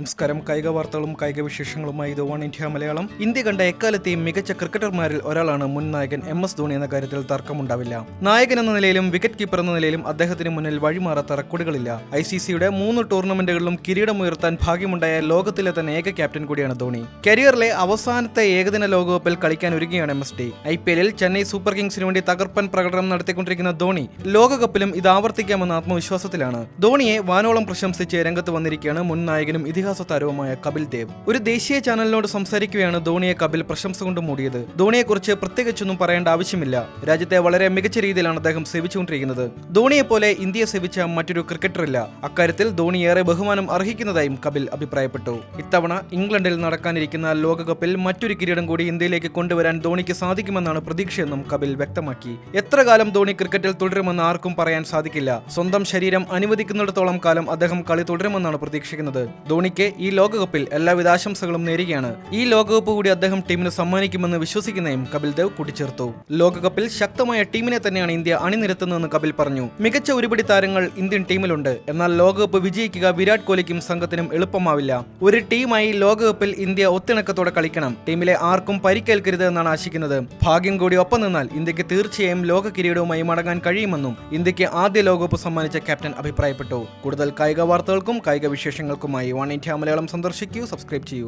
നമസ്കാരം. കായിക വാർത്തകളും കായിക വിശേഷങ്ങളുമായി ഇത് വൺ ഇന്ത്യ മലയാളം. ഇന്ത്യ കണ്ട എക്കാലത്തെയും മികച്ച ക്രിക്കറ്റർമാരിൽ ഒരാളാണ് മുൻ നായകൻ എം എസ് ധോണി എന്ന കാര്യത്തിൽ തർക്കമുണ്ടാവില്ല. നായകൻ എന്ന നിലയിലും വിക്കറ്റ് കീപ്പർ എന്ന നിലയിലും അദ്ദേഹത്തിന് മുന്നിൽ വഴിമാറാത്ത റെക്കോർഡുകളില്ല. ഐ സി സിയുടെ മൂന്ന് ടൂർണമെന്റുകളിലും കിരീടമുയർത്താൻ ഭാഗ്യമുണ്ടായ ലോകത്തിലെ തന്നെ ഏക ക്യാപ്റ്റൻ കൂടിയാണ് ധോണി. കരിയറിലെ അവസാനത്തെ ഏകദിന ലോകകപ്പിൽ കളിക്കാൻ ഒരുങ്ങിയാണ് M S D I P എല്ലിൽ ചെന്നൈ സൂപ്പർ കിങ്സിന് വേണ്ടി തകർപ്പൻ പ്രകടനം നടത്തിക്കൊണ്ടിരിക്കുന്ന ധോണി ലോകകപ്പിലും ഇത് ആവർത്തിക്കാമെന്ന ആത്മവിശ്വാസത്തിലാണ്. ധോണിയെ വാനോളം പ്രശംസിച്ച് രംഗത്ത് വന്നിരിക്കുകയാണ് മുൻ നായകനും ഇതിഹാസ താരവുമായ കപിൽ ദേവ് ഒരു ദേശീയ ചാനലിനോട് സംസാരിക്കുകയാണ് ധോണിയെ കപിൽ പ്രശംസ കൊണ്ട് മൂടിയത്. ധോണിയെക്കുറിച്ച് പ്രത്യേകിച്ചൊന്നും പറയേണ്ട ആവശ്യമില്ല. രാജ്യത്തെ വളരെ മികച്ച രീതിയിലാണ് അദ്ദേഹം സേവിച്ചുകൊണ്ടിരിക്കുന്നത്. ധോണിയെ പോലെ ഇന്ത്യയെ സേവിച്ച മറ്റൊരു ക്രിക്കറ്ററില്ല അക്കാര്യത്തിൽ ധോണി ഏറെ ബഹുമാനം അർഹിക്കുന്നതായും കപിൽ അഭിപ്രായപ്പെട്ടു. ഇത്തവണ ഇംഗ്ലണ്ടിൽ നടക്കാനിരിക്കുന്ന ലോകകപ്പിൽ മറ്റൊരു കിരീടം കൂടി ഇന്ത്യയിലേക്ക് കൊണ്ടുവരാൻ ധോണിക്ക് സാധിക്കുമെന്നാണ് പ്രതീക്ഷയെന്നും കപിൽ വ്യക്തമാക്കി. എത്ര കാലം ധോണി ക്രിക്കറ്റിൽ തുടരുമെന്ന് ആർക്കും പറയാൻ സാധിക്കില്ല. സ്വന്തം ശരീരം അനുവദിക്കുന്നിടത്തോളം കാലം അദ്ദേഹം കളി തുടരുമെന്നാണ് പ്രതീക്ഷിക്കുന്നത്. ധോണിക്ക് ഈ ലോകകപ്പിൽ എല്ലാവിധ ആശംസകളും നേരുകയാണ്. ഈ ലോകകപ്പ് കൂടി അദ്ദേഹം ടീമിന് സമ്മാനിക്കുമെന്ന് വിശ്വസിക്കുന്നതും കപിൽ ദേവ് കൂട്ടിച്ചേർത്തു. ലോകകപ്പിൽ ശക്തമായ ടീമിനെ തന്നെയാണ് ഇന്ത്യ അണിനിരത്തുന്നതെന്ന് കപിൽ പറഞ്ഞു. മികച്ച ഒരുപടി താരങ്ങൾ ഇന്ത്യൻ ടീമിലുണ്ട്. എന്നാൽ ലോകകപ്പ് വിജയിക്കുക വിരാട് കോഹ്ലിക്കും സംഘത്തിനും എളുപ്പമാവില്ല. ഒരു ടീമായി ലോകകപ്പിൽ ഇന്ത്യ ഒത്തിണക്കത്തോടെ കളിക്കണം. ടീമിലെ ആർക്കും പരിക്കേൽക്കരുത് എന്നാണ് ആശിക്കുന്നത്. ഭാഗ്യം കൂടി ഒപ്പം നിന്നാൽ ഇന്ത്യയ്ക്ക് തീർച്ചയായും ലോക കിരീടവുമായി മടങ്ങാൻ കഴിയുമെന്നും ഇന്ത്യയ്ക്ക് ആദ്യ ലോകകപ്പ് സമ്മാനിച്ച ക്യാപ്റ്റൻ അഭിപ്രായപ്പെട്ടു. കൂടുതൽ കായിക വാർത്തകൾക്കും കായിക വിശേഷങ്ങൾക്കുമായി വൺ മലയാളം സന്ദർശിക്കൂ സബ്സ്ക്രൈബ് ചെയ്യൂ.